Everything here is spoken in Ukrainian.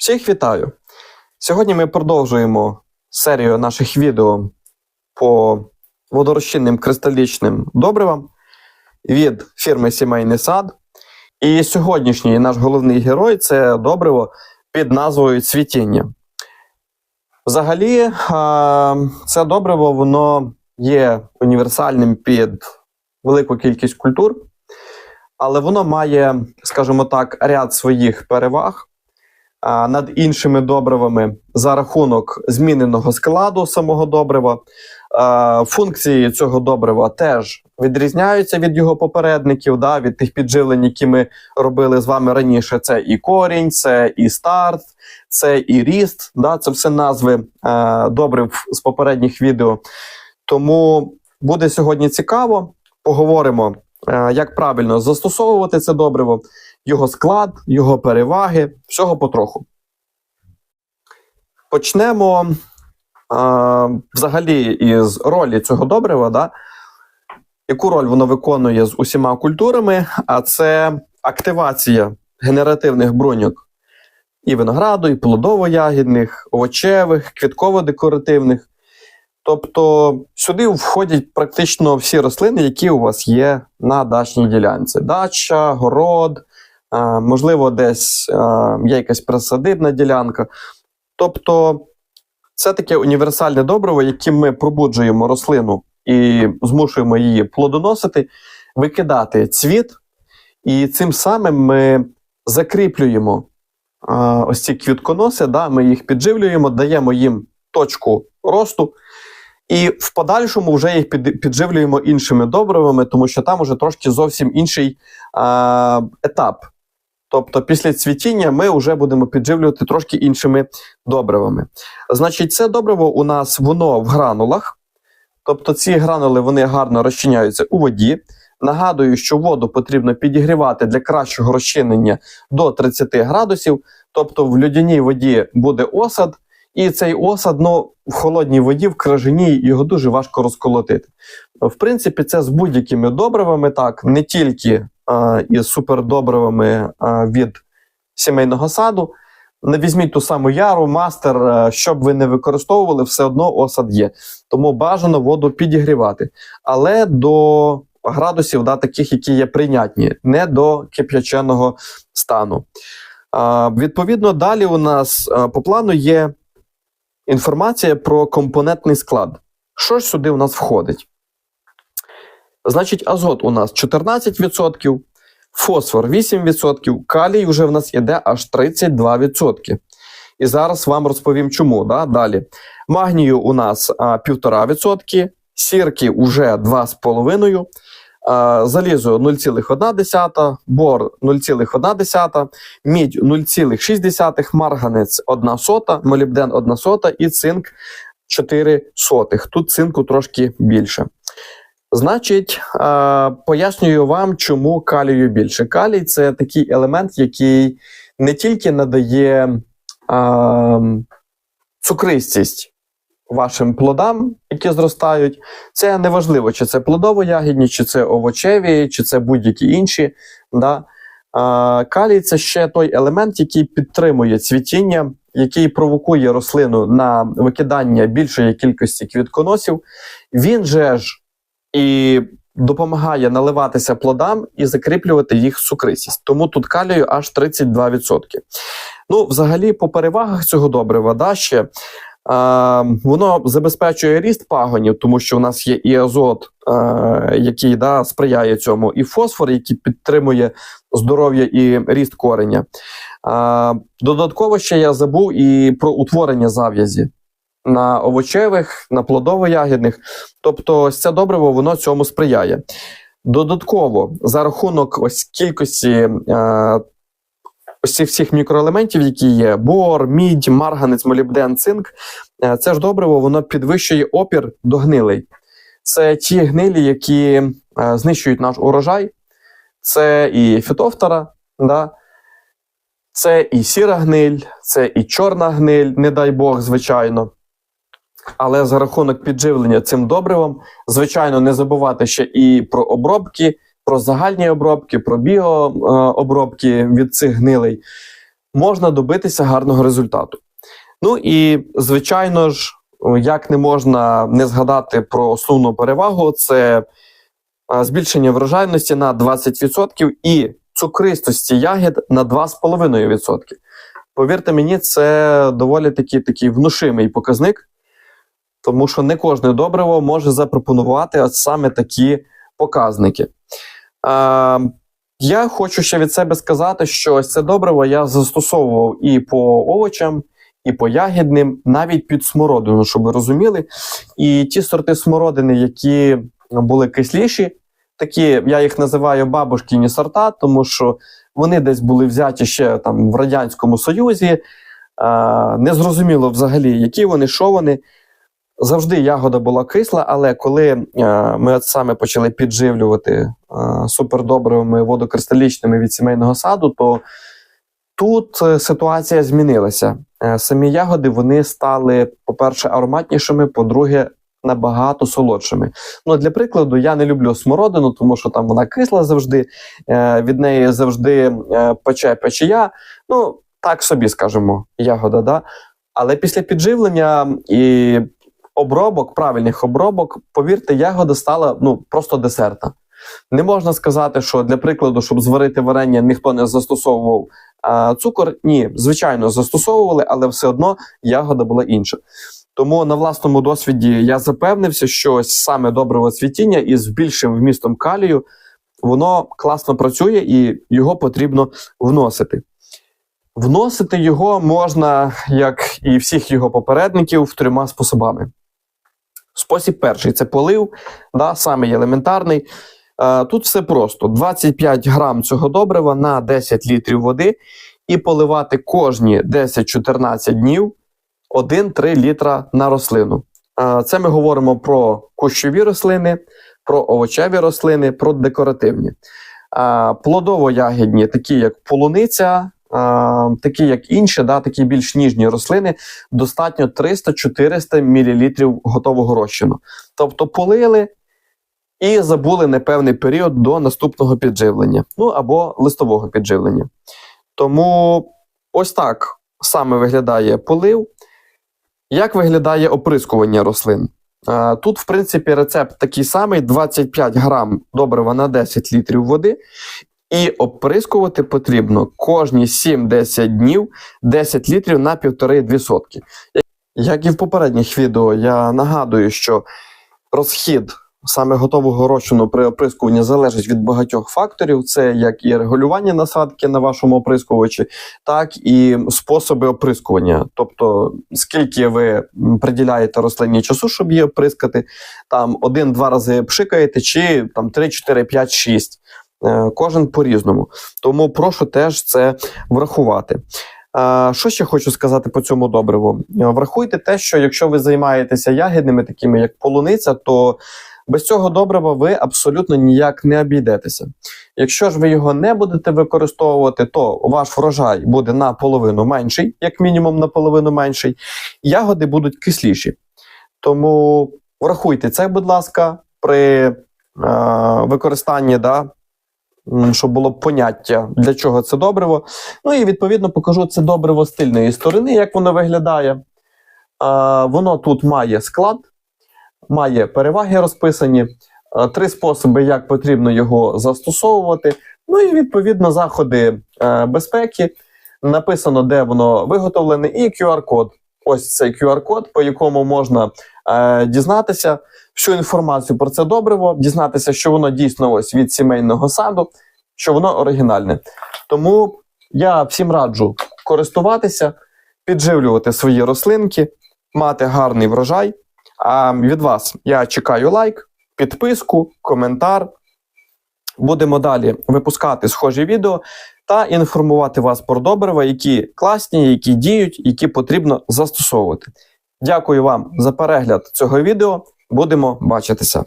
Всіх вітаю! Сьогодні ми продовжуємо серію наших відео по водорозчинним кристалічним добривам від фірми Сімейний сад. І сьогоднішній наш головний герой це добриво під назвою цвітіння. Взагалі, це добриво воно є універсальним під велику кількість культур, але воно має, скажімо так, ряд своїх переваг над іншими добривами за рахунок зміненого складу самого добрива. Функції цього добрива теж відрізняються від його попередників, да, від тих підживлень, які ми робили з вами раніше. Це і корінь, це і старт, це і ріст. Да, Це все назви е, добрив з попередніх відео. Тому буде сьогодні цікаво. Поговоримо, е, як правильно застосовувати це добриво, його склад, його переваги, всього потроху. Почнемо е, взагалі із ролі цього добрива. Да? Яку роль воно виконує з усіма культурами? А це активація генеративних бруньок і винограду, і плодово-ягідних, овочевих, квітково-декоративних. Тобто сюди входять практично всі рослини, які у вас є на дачній ділянці: дача, город, можливо, десь є якась присадибна ділянка. Тобто, це таке універсальне добриво, яким ми пробуджуємо рослину і змушуємо її плодоносити, викидати цвіт, і цим самим ми закріплюємо ось ці квітконоси, да, ми їх підживлюємо, даємо їм точку росту. І в подальшому вже їх підживлюємо іншими добривами, тому що там уже трошки зовсім інший а, етап. Тобто, після цвітіння ми вже будемо підживлювати трошки іншими добривами. Значить, це добриво у нас воно в гранулах. Тобто ці гранули вони гарно розчиняються у воді. Нагадую, що воду потрібно підігрівати для кращого розчинення до 30 градусів. Тобто в льодяній воді буде осад, і цей осад ну, в холодній воді, в кражині, його дуже важко розколотити. В принципі, це з будь-якими добривами, так, не тільки із супердобривами від сімейного саду. Не візьміть ту саму яру, мастер, а, що б ви не використовували, все одно осад є. Тому бажано воду підігрівати. Але до градусів, да, таких, які є прийнятні, не до кип'яченого стану. А, Відповідно, далі у нас по плану є інформація про компонентний склад. Що ж сюди у нас входить? Значить, азот у нас 14%, фосфор 8%, калій вже в нас іде аж 32%. І зараз вам розповім, чому. Да? Далі. Магнію у нас а, 1,5%, сірки вже 2,5%. Залізо 0,1, бор 0,1, мідь 0,6, марганець 1 сота, молібден 1 сота і цинк 4 сотих. Тут цинку трошки більше. Значить, пояснюю вам, чому калію більше. Калій це такий елемент, який не тільки надає цукристість вашим плодам, які зростають. Це неважливо, чи це плодово-ягідні, чи це овочеві, чи це будь-які інші. Да? Калій це ще той елемент, який підтримує цвітіння, який провокує рослину на викидання більшої кількості квітконосів. Він же ж і допомагає наливатися плодам і закріплювати їх цукристість. Тому тут калію аж 32%. Ну, взагалі, по перевагах цього добрива, да, ще а, воно забезпечує ріст пагонів, тому що у нас є і азот, а, який да, сприяє цьому, і фосфор, який підтримує здоров'я і ріст кореня. А, додатково ще я забув і про утворення зав'язі на овочевих, на плодово-ягідних. Тобто, ось це добриво воно цьому сприяє. Додатково, за рахунок ось кількості е, ось всіх мікроелементів, які є: бор, мідь, марганець, молібден, цинк, е, це ж добриво воно підвищує опір до гнилей. Це ті гнилі, які е, знищують наш урожай, це і фітофтора, да? це і сіра гниль, це і чорна гниль, не дай Бог, звичайно. Але за рахунок підживлення цим добривом, звичайно, не забувати ще і про обробки, про загальні обробки, про біообробки від цих гнилей. можна добитися гарного результату. Ну і, звичайно ж, як не можна не згадати про основну перевагу, це збільшення врожайності на 20% і цукристості ягід на 2,5%. Повірте мені, це доволі таки, такий внушимий показник, тому що не кожне добриво може запропонувати от саме такі показники. А, я хочу ще від себе сказати, що ось це добриво я застосовував і по овочам, і по ягідним, навіть під смородину, щоб ви розуміли. І ті сорти смородини, які були кисліші, такі я їх називаю бабушкіні сорта, тому що вони десь були взяті ще там в Радянському Союзі. А, не зрозуміло взагалі, які вони, що вони. Завжди ягода була кисла, але коли е, ми от саме почали підживлювати е, супердобривими водокристалічними від сімейного саду, то тут е, ситуація змінилася. Е, самі ягоди вони стали, по-перше, ароматнішими, по-друге, набагато солодшими. Ну, для прикладу, я не люблю смородину, тому що там вона кисла завжди, е, від неї завжди е, пече печія. Ну, так собі скажемо, ягода, да? Але після підживлення і обробок, правильних обробок, повірте, ягода стала ну, просто десертна. Не можна сказати, що для прикладу, щоб зварити варення, ніхто не застосовував а, цукор. Ні, звичайно, застосовували, але все одно ягода була інша. Тому на власному досвіді я запевнився, що ось саме добриво цвітіння із більшим вмістом калію воно класно працює і його потрібно вносити. Вносити його можна, як і всіх його попередників, трьома способами. Спосіб перший це полив, да, самий елементарний. Е, Тут все просто: 25 грам цього добрива на 10 літрів води, і поливати кожні 10-14 днів 1-3 літра на рослину. Е, Це ми говоримо про кущові рослини, про овочеві рослини, про декоративні. Е, Плодово-ягідні, такі як полуниця, такі як інші, да, такі більш ніжні рослини, достатньо 300-400 мл готового розчину. Тобто полили і забули на певний період до наступного підживлення, ну або листового підживлення. Тому ось так саме виглядає полив. Як виглядає оприскування рослин? Тут, в принципі, рецепт такий самий: 25 грам добрива на 10 літрів води. І оприскувати потрібно кожні 7-10 днів 10 літрів на 1,5-2 сотки. Як і в попередніх відео, я нагадую, що розхід саме готового розчину при оприскуванні залежить від багатьох факторів. Це як і регулювання насадки на вашому оприскувачі, так і способи оприскування. Тобто, скільки ви приділяєте рослині часу, щоб її оприскати, там один-два рази пшикаєте, чи там 3, 4, 5, 6. Е, Кожен по-різному. Тому прошу теж це врахувати. Е, Що ще хочу сказати по цьому добриву? Е, Врахуйте те, що якщо ви займаєтеся ягідними, такими як полуниця, то без цього добрива ви абсолютно ніяк не обійдетеся. Якщо ж ви його не будете використовувати, то ваш врожай буде наполовину менший, як мінімум наполовину менший, ягоди будуть кисліші. Тому врахуйте це, будь ласка, при е, використанні, да, щоб було поняття, для чого це добриво. Ну і відповідно покажу це добриво з тильної сторони, як воно виглядає. Е, воно тут має склад, має переваги розписані, е, три способи, як потрібно його застосовувати. Ну і відповідно заходи е, безпеки. Написано, де воно виготовлене, і QR-код. Ось цей QR-код, по якому можна е, дізнатися всю інформацію про це добриво, дізнатися, що воно дійсно ось від сімейного саду, що воно оригінальне. Тому я всім раджу користуватися, підживлювати свої рослинки, мати гарний врожай. А від вас я чекаю лайк, підписку, коментар. Будемо далі випускати схожі відео та інформувати вас про добрива, які класні, які діють, які потрібно застосовувати. Дякую вам за перегляд цього відео. Будемо бачитися.